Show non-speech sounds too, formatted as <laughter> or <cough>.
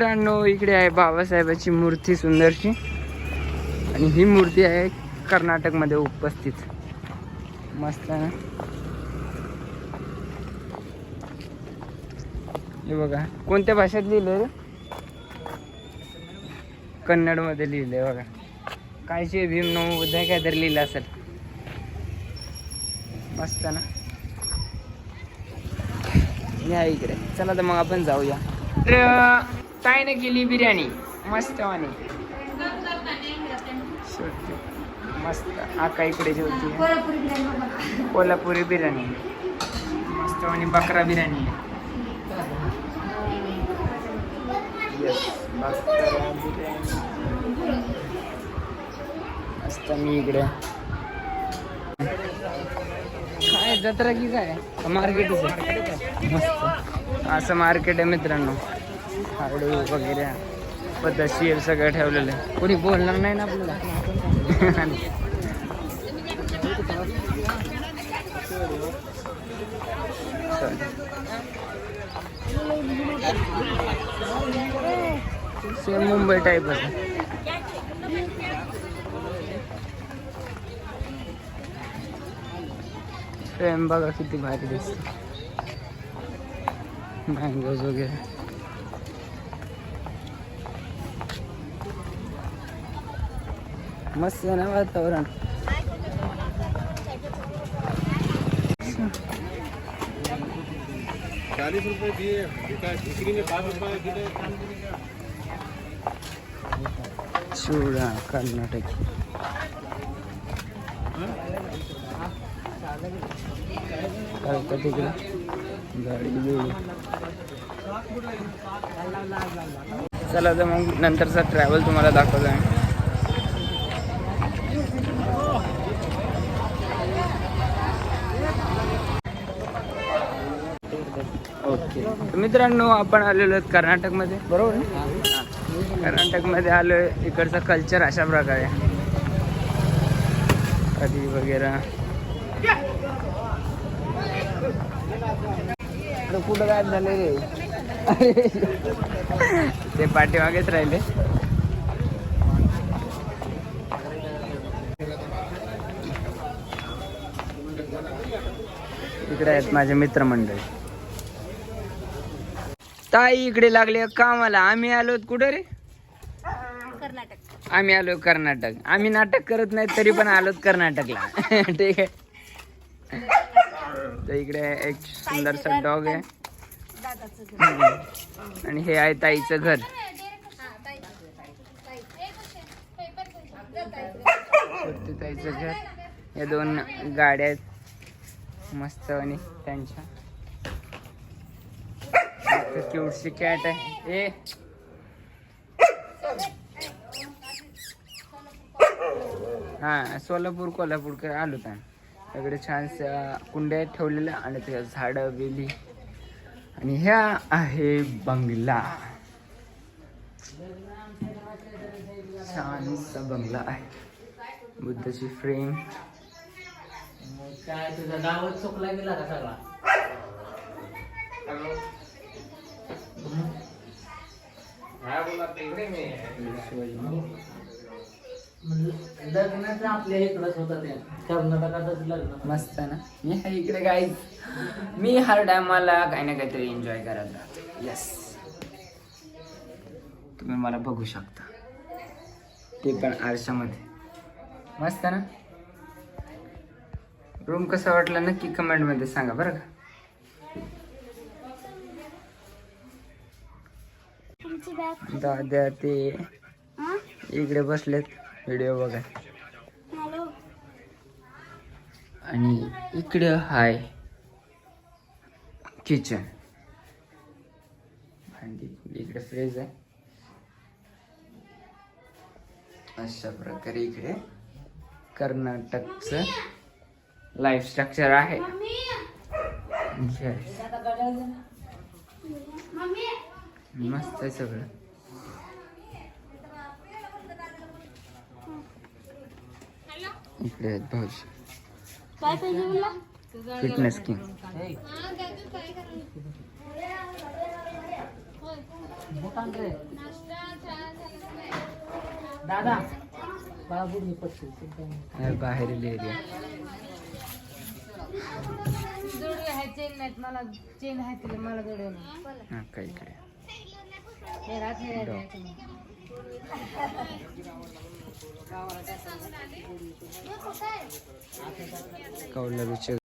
मित्रांनो इकडे आहे बाबासाहेबाची मूर्ती सुंदरशी. आणि ही मूर्ती आहे कर्नाटकमध्ये उपस्थित. मस्त आहे ना? हे बघा कोणत्या भाषेत लिहिलं रे? कन्नडमध्ये लिहिलंय बघा. कायचे भीम नऊ उद्या काहीतरी लिहिलं असेल. मस्त ना? या इकडे. चला तर मग आपण जाऊया. तर ताईने केली बिर्याणी. मस्त वाणी. मस्त. आका इकडे जेवती कोल्हापुरी बिर्याणी. मस्त आणि बकरा बिर्याणी. मस्त मी इकडे. काय जत्रा की काय? मार्केटच मस्त. असं मार्केट आहे मित्रांनो. हाडू वगैरे पद्धतशीर सगळं ठेवलेलं आहे. कोणी बोलणार नाही ना आपल्याला? सेम मुंबई टाईप आहे बघा किती भारी दिसते. मँगोज वगैरे. मस्त आहे ना वातावरण. चालीस दिए. में पाँच चिवडा कर्नाटकी. काय तिकडे. गाडी गेली चला तर मग नंतरचा ट्रॅव्हल तुम्हाला दाखवतो आहे ओके. तर मित्रांनो आपण आलेलो आहेत कर्नाटकमध्ये. बरोबर ना हां. कर्नाटकमध्ये आलो आहे इकडचा कल्चर अशा प्रकारे. कधी वगैरे. कुठं काय झाले रे? ते पाठीमागेच राहिले. इकडे आहेत माझे मित्रमंडळी. ताई इकडे लागले कामाला. आम्ही आलो कुठं रे? कर्नाटक. आम्ही आलो कर्नाटक. आम्ही नाटक करत नाही तरी पण आलोत कर्नाटकला. <laughs> ठीक आहे. तर इकडे एक सुंदरसा डॉग आहे. आणि हे आहे ताईचं घर. ताईचं घर. या दोन गाड्या आहेत. मस्त आणि त्यांच्या. क्यूटची कॅट आहे ए हा सोलापूर कोल्हापूरकडे आलो त्या इकडे छानशा कुंड्या ठेवलेल्या आणि त्या झाडं वेली आणि ह्या आहे बंगला. छानसा बंगला आहे. बुद्धाची फ्रेम काय तुझा गावच चुकला गेला का सगळा? लग्नाचं आपल्या इकडंच होतं ते. कर्नाटकातच लग्न. मस्त आहे ना? मी आहे इकडे काय मी हर टायमाला काही ना काहीतरी एन्जॉय करत राहतो. येस तुम्ही मला बघू शकता. ते पण आरशामध्ये. मस्त ना? रूम कसा वाटला? नक्की कमेंटमध्ये सांगा बरं का? दाद्या ते. इकडे बसलेत. व्हिडिओ बघा. आणि इकडे हाय किचन. भांडी. इकडे फ्रीज आहे. अशा प्रकारे इकडे कर्नाटकचं लाईफ स्ट्रक्चर आहे. मस्त आहे सगळं. इकडे आहेत भाऊजी. काय फिटनेस किंग भूटान रे दादा बाबू मी पटकन हे बाहेरील एरिया आहे चेन नाहीत मला चेन आहे तिला मला जोडवे नाही हा काही